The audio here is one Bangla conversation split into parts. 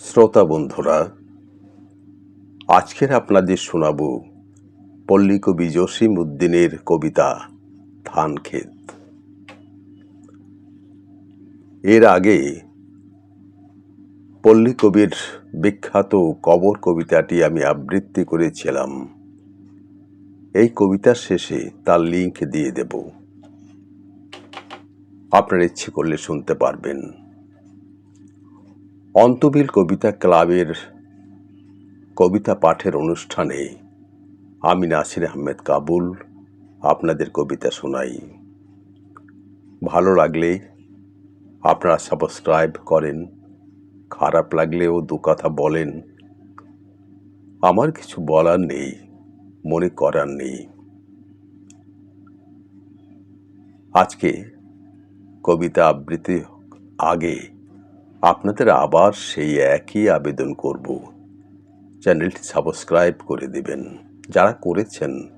শ্রোতা বন্ধুরা, আজকের আপনাদের শোনাব পল্লী কবি জসিম উদ্দিনের কবিতা ধান ক্ষেত এর আগে পল্লী কবির বিখ্যাত কবর কবিতাটি আমি আবৃত্তি করেছিলাম। এই কবিতার শেষে তার লিঙ্ক দিয়ে দেব। আপনার ইচ্ছে করলে শুনতে পারবেন। অন্তবিল কবিতা ক্লাবের কবিতা পাঠের অনুষ্ঠানে আমি নাসির আহমেদ কাবুল আপনাদের কবিতা শোনাই। ভালো লাগলে আপনারা সাবস্ক্রাইব করেন, খারাপ লাগলেও দু কথা বলেন। আমার কিছু বলার নেই, মনে করার নেই। আজকে কবিতা আবৃত্তি আগে আপনাদের আবার সেই একই আবেদন করব। চ্যানেলটি সাবস্ক্রাইব করে দেবেন। যারা করেছেন,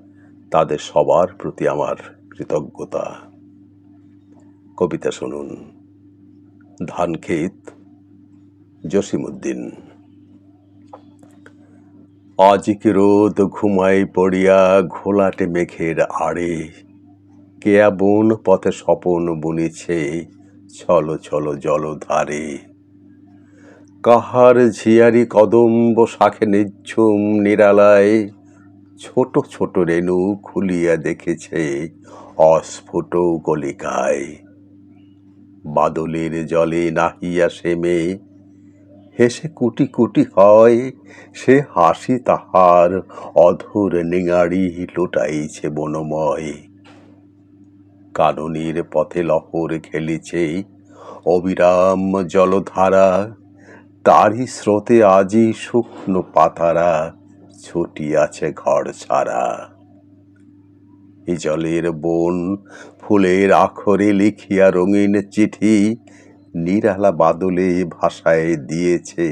তাদের সবার প্রতি আমার কৃতজ্ঞতা। কবিতা শুনুন। ধান ক্ষেত জসিমুদ্দিন আজিকে রোদ ঘুমাই পড়িয়া ঘোলাটে মেঘের আড়ে। কেয়া বন পথে স্বপন বুনেছে ছলো ছলো জলধারে। কাহার ঝিয়ারি কদম্ব শাখে নিঝুম নিরালায়, ছোট ছোট রেণু খুলিয়া দেখেছে অস্ফুট গলিকায় বাদলের জলে নাহিয়া সে সেমে, হেসে কুটি কুটি হয়, সে হাসি তাহার অধুর নিঙাড়ি লুটাইছে বনময়। কাননির পথে লহর খেলিছে অবিরাম জলধারা তারই স্রোতে আজি শুকনো পাতারা ছুটিয়াছে ঘর ছাড়া। এ জলের বন, ফুলের আখরে লিখিয়া রঙিন চিঠি, নিরালা বাদলে ভাষায় দিয়েছে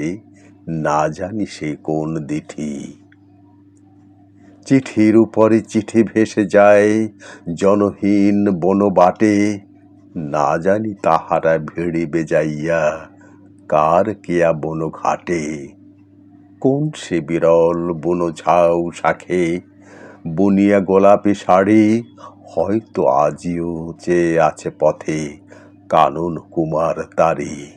না জানি সে কোন দিঠি। চিঠির উপরে চিঠি ভেসে যায় জনহীন বনবাটে, না জানি তাহারা ভিড়িবে যাইয়া কার কেয়া বন ঘাটে? কোন সে বিরল বন ঝাউ শাখে? বুনিয়া গোলাপি শাড়ি হয়তো আজিও চেয়ে আছে পথে কানন কুমার তারি।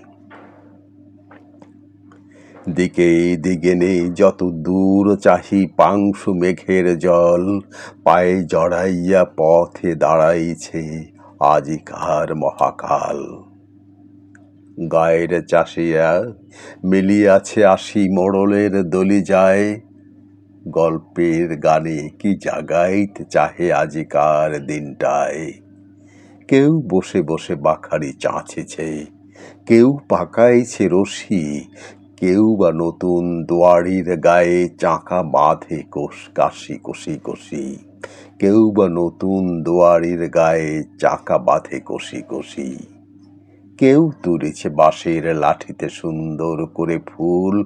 দিকে দিকে নেই যত দূর চাহি পাংশু মেঘের জল, পায়ে জড়াইয়া পথে দাঁড়াইছে আজিকার মহাকাল। গায়ের চাষিয়া মিলিয়াছে আসি মোড়লের দলি যায়। গল্পের গানে কি জাগাইতে চাহে আজিকার দিনটায়। কেউ বসে বসে বাখারি চাঁচেছে, কেউ পাকাইছে রশি, কেউ বা নতুন দোয়ারির গায়ে চাকা বাঁধে কোষ কাশি কষি কষি। কেউ বা নতুন দোয়ারির গায়ে চাকা বাঁধে কষি কষি। কেউ তুলেছে বাঁশের লাঠিতে সুন্দর করে ফুল,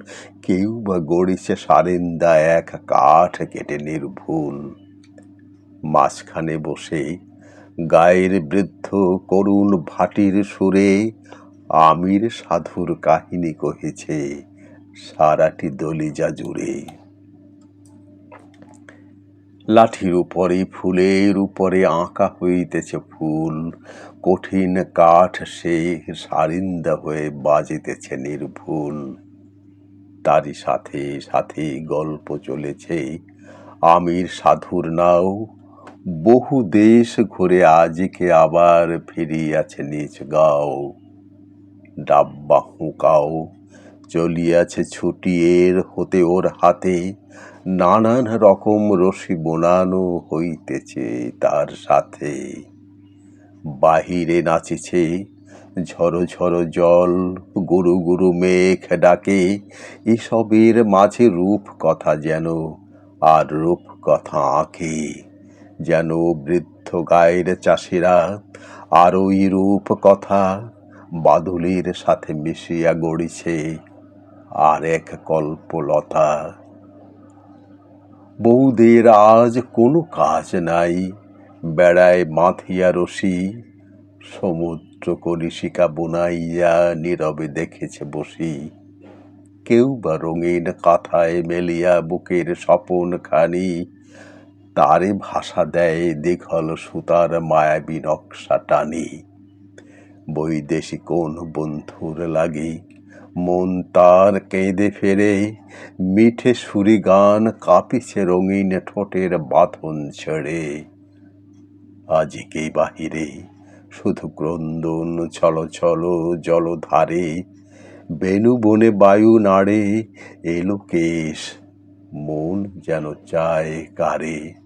কেউ বা গড়েছে সারেন্দা এক কাঠ কেটে নির্ভুল। মাঝখানে বসে গায়ের বৃদ্ধ করুণ ভাটির সুরে আমির সাধুর কাহিনী কহেছে, সারাটি দলিজা জুড়ে। লাঠির উপরে, ফুলের উপরে আঁকা হইতেছে ফুল। কঠিন কাঠ সে সারিন্দা হয়ে বাজিতেছে নির্ভুল। তারই সাথে সাথে গল্প চলেছে আমির সাধুর নাও। বহু দেশ ঘুরে আজিকে আবার ফিরিয়াছে নিজ গাও। ডাব্বা হুঁকাও। চলিয়াছে ছুটিয়ের হতে ওর হাতে। নানান রকম রশি বোনানো হইতেছে তার সাথে। বাহিরে নাচিছে ঝড়ো ঝড়ো জল, গুরু গুরু মেঘ ডাকে। এসবের মাঝে রূপ কথা যেন আর রূপ কথা আঁকে। যেন বৃদ্ধ গায়ের চাষিরা আর ওই রূপ কথা বাদুলির সাথে মিশিয়া গড়িছে। আর এক কল্পলতা। বৌদের আজ কোনো কাজ নাই, বেড়ায় মাথিয়া রশি সমুদ্র কলিশিকা বুনাইয়া নীরবে দেখেছে বসি। কেউ বা রঙিন কাঁথায় মেলিয়া বুকের স্বপন খানি, তারে ভাষা দেয় দীঘল সুতার মায়াবী নকশা টানি। বৈদেশি কোন বন্ধুর লাগি মন তার কেঁদে ফেরে। মিঠে সুরি গান কাঁপিছে রঙিন ঠোঁটের বাঁধন ছেড়ে। আজিকে বাহিরে? শুধু ক্রন্দন ছল ছল জলধারে। বেনু বনে বায়ু নাড়ে। এলো কেশ, মন যেন চায় কারে।